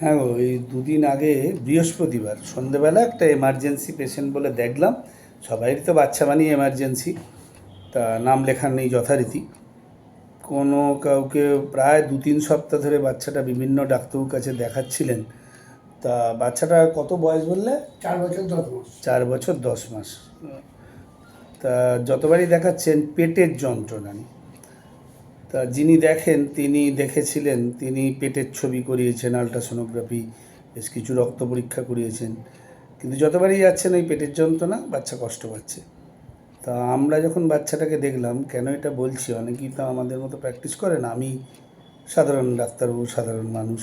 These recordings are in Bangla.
হ্যাঁ গো এই দুদিন আগে বৃহস্পতিবার সন্ধেবেলা একটা এমার্জেন্সি পেশেন্ট বলে দেখলাম। সবাইরই তো বাচ্চা বানিয়ে এমার্জেন্সি তা নাম লেখার নেই যথারীতি। কোনো কাউকে প্রায় দু তিন সপ্তাহ ধরে বাচ্চাটা বিভিন্ন ডাক্তারবাবুর কাছে দেখাচ্ছিলেন। তা বাচ্চাটা কত বয়স বললে? চার বছর দশ মাস। চার বছর দশ মাস। তা যতবারই দেখাচ্ছেন পেটের যন্ত্রণা নিয়ে। তা যিনি দেখেন, তিনি দেখেছিলেন, তিনি পেটের ছবি করিয়েছেন, আলট্রাসোনোগ্রাফি, বেশ কিছু রক্ত পরীক্ষা করিয়েছেন। কিন্তু যতবারই যাচ্ছেন, ওই পেটের যন্ত্রণা বাচ্চা কষ্ট পাচ্ছে। তা আমরা যখন বাচ্চাটাকে দেখলাম, কেন এটা বলছি? অনেকেই তো আমাদের মতো প্র্যাকটিস করেন আমি সাধারণ ডাক্তারবাবু, সাধারণ মানুষ,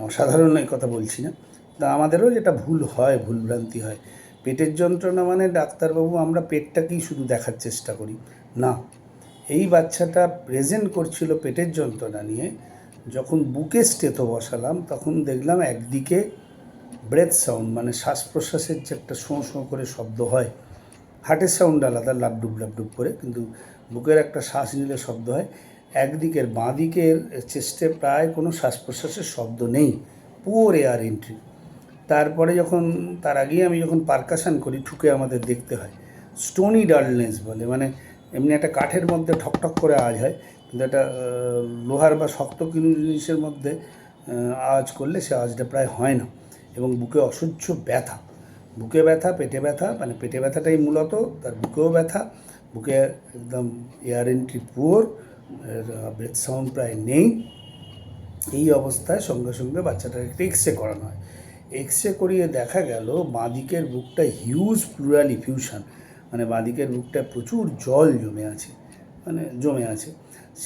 অসাধারণ এই কথা বলছি না। তা আমাদেরও যেটা ভুল হয়, ভুলভ্রান্তি হয়। পেটের যন্ত্রণা মানে ডাক্তারবাবু, আমরা পেটটাকেই শুধু দেখার চেষ্টা করি। না এই বাচ্চাটা প্রেজেন্ট করছিল পেটের যন্ত্রণা নিয়ে, যখন বুকে স্টেথো বসালাম, তখন দেখলাম একদিকে ব্রেথ সাউন্ড মানে শ্বাস প্রশ্বাসের যে একটা শোঁ শোঁ করে শব্দ হয় হার্টের সাউন্ড আলাদা লাবডুব লাবডুব করে, কিন্তু বুকের একটা শ্বাস নিলে শব্দ হয়। একদিকের বাঁ দিকের চেস্টে প্রায় কোনো শ্বাস প্রশ্বাসের শব্দ নেই পুয়োর এয়ার এন্ট্রি তারপরে যখন, তার আগেই আমি যখন পারকাশন করি, ঠুকে আমাদের দেখতে হয়। স্টোনি ডালনেস বলে মানে এমনি একটা কাঠের মধ্যে ঠকঠক করে আওয়াজ হয়, কিন্তু একটা লোহার বা শক্ত কোনো জিনিসের মধ্যে আওয়াজ করলে সে আওয়াজটা প্রায় হয় না এবং বুকে অসহ্য ব্যথা। বুকে ব্যথা, পেটে ব্যথা মানে পেটে ব্যথাটাই মূলত, তার বুকেও ব্যথা, বুকে একদম air entry poor breath sound প্রায় নেই। এই অবস্থায় সঙ্গে সঙ্গে বাচ্চাটাকে একটা এক্স রে করানো হয়। এক্স রে করিয়ে দেখা গেল বাঁদিকের বুকটা হিউজ প্লুরাল ইফিউশন মানে বাঁদিকের বুকটায় প্রচুর জল জমে আছে মানে জমে আছে।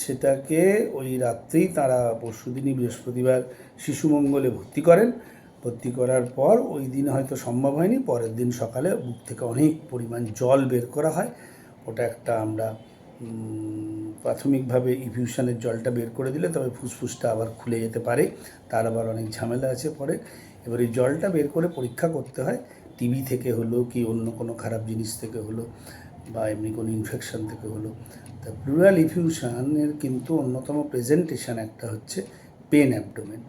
সেটাকে ওই রাত্রেই তারা পরশুদিনই বৃহস্পতিবার শিশুমঙ্গলে ভর্তি করেন। ভর্তি করার পর ওই দিন হয়তো সম্ভব হয়নি, পরের দিন সকালে বুক থেকে অনেক পরিমাণ জল বের করা হয়। ওটা একটা আমরা প্রাথমিকভাবে ইফিউশনের জলটা বের করে দিলে তবে ফুসফুসটা আবার খুলে যেতে পারে, তার আবার অনেক ঝামেলা আছে পরে। এবার এই জলটা বের করে পরীক্ষা করতে হয়। টিবি থেকে হলো কি অন্য কোনো খারাপ জিনিস থেকে হলো বা এমনি কোনো ইনফেকশান থেকে হলো তা প্লুরাল ইফিউশানের কিন্তু অন্যতম প্রেজেন্টেশন একটা হচ্ছে পেন অ্যাবডোমেন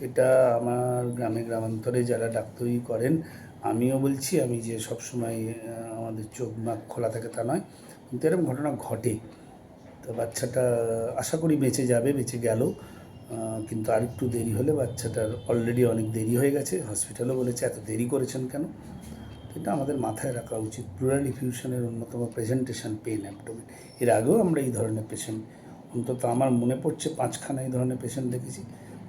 এটা আমার গ্রামে গ্রামান্তরে যারা ডাক্তারি করেন আমিও বলছি আমি যে সবসময় আহ, আমাদের চোখ নাক খোলা থাকে তা নয় কিন্তু এরকম ঘটনা ঘটে। তো বাচ্চাটা আশা করি বেঁচে যাবে বেঁচে গেল। কিন্তু আরেকটু দেরি হলে বাচ্চাটার অলরেডি অনেক দেরি হয়ে গেছে। হসপিটালও বলেছে, এত দেরি করেছেন কেন? এটা আমাদের মাথায় রাখা উচিত। প্লুরাল ইফিউশনের অন্যতম প্রেজেন্টেশন পেন অ্যাবডোমেন এর আগেও আমরা এই ধরনের পেশেন্ট অন্তত আমার মনে পড়ছে পাঁচখানা এই ধরনের পেশেন্ট দেখেছি,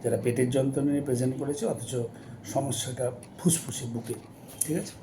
যারা পেটের যন্ত্রণা নিয়ে প্রেজেন্ট করেছে, অথচ সমস্যাটা ফুসফুসে বুকে। ঠিক আছে?